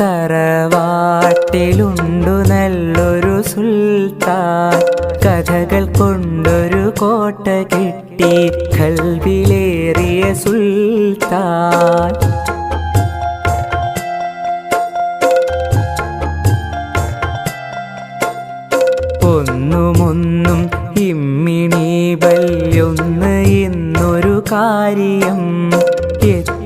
തറവാട്ടിലുണ്ടു നല്ലൊരു സുൽത്താൻ. കഥകൾ കൊണ്ടൊരു കോട്ട കിട്ടി കൽവിലേറിയ സുൽത്താൻ. ഒന്നുമൊന്നും ഇമ്മിണി ബല്യൊന്ന് ഇന്നൊരു കാര്യം.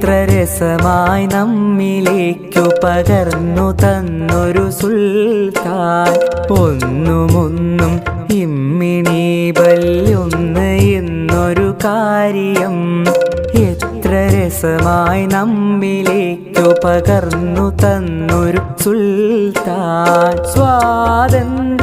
എത്ര രസമായി നമ്മിലേക്കു പകർന്നു തന്നൊരു സുൽത്താൻ. ഒന്നുമൊന്നും ഇമ്മിണി ബല്യൊന്ന് എന്നൊരു കാര്യം. എത്ര രസമായി നമ്മിലേക്കു പകർന്നു തന്നൊരു സുൽത്താൻ. സ്വാതന്ത്ര്യ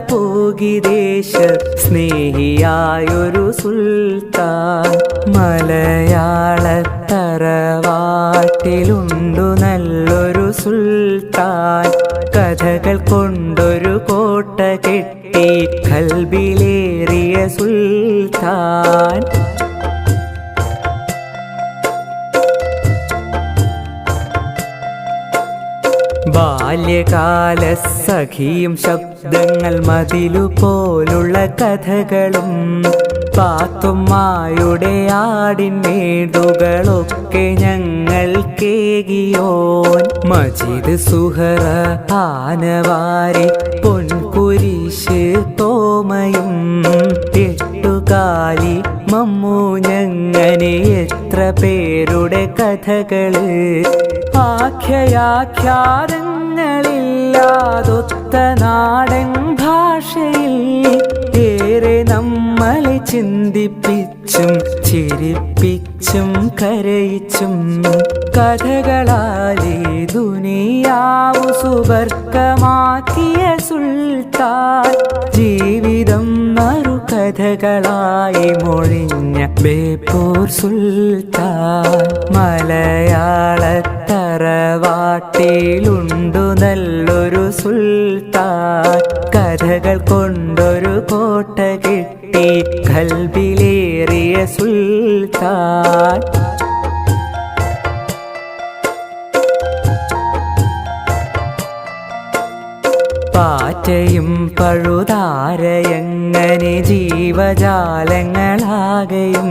ജയിലറ പോകി ദേശ സ്നേഹിയായൊരു സുൽത്താൻ. മലയാളത്തറവാട്ടിലുണ്ടു നല്ലൊരു സുൽത്താൻ. കഥകൾ കൊണ്ടൊരു കോട്ട കെട്ടി കൽബിലേറിയ സുൽത്താൻ. ബാല്യകാല സഖിയും ശബ്ദങ്ങൾ മതിലു പോലുള്ള കഥകളും പാത്തുമ്മായുടെ ആടിൻമേടുകളൊക്കെ ഞങ്ങൾ കേകിയോൻ. മജീദ് സുഹറ ആനവാരി പൊൻകുരിശ് തോമയും എട്ടുകാലി മമ്മു ഞങ്ങനെ എത്ര പേരുടെ കഥകൾ. ആഖ്യയാഖ്യാതങ്ങളില്ലാതൊത്ത നാടൻ ഭാഷയിൽ ഏറെ നമ്മളെ ചിന്തിപ്പിച്ചും ചിരിപ്പിച്ചും കരയിച്ചും കഥകളാലേ ദുനിയാവു സുവർഗമാക്കിയ സുൽത്താൻ ജീവിതം മറു കഥകളായി മൊഴിഞ്ഞ ബേപ്പൂർ സുൽത്താൻ മലയാള തറവാട്ടിലുണ്ടു നല്ലൊരു സുൽത്താൻ. കഥകൾ കൊണ്ടൊരു കോട്ട കിട്ടി. കൽബിലേറിയ സുൽത്താൻ. പാറ്റയും പഴുതാരയങ്ങനെ ജീവജാലങ്ങളാകയും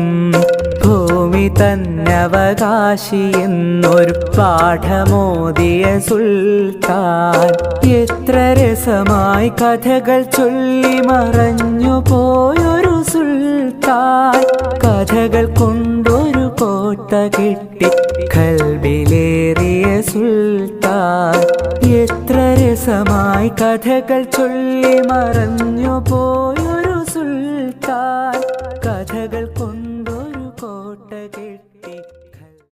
ഭൂമി തന്നവകാശി എന്നൊരു പാഠമോദിയ സുൽത്താൻ. എത്ര രസമായി കഥകൾ ചൊല്ലി മറഞ്ഞു പോയൊരു സുൽത്താൻ. കഥകൾ കൊണ്ടൊരു കോട്ട കിട്ടി കൽബിലേറിയ രസമായി കഥകൾ ചൊല്ലി മറഞ്ഞു പോയൊരു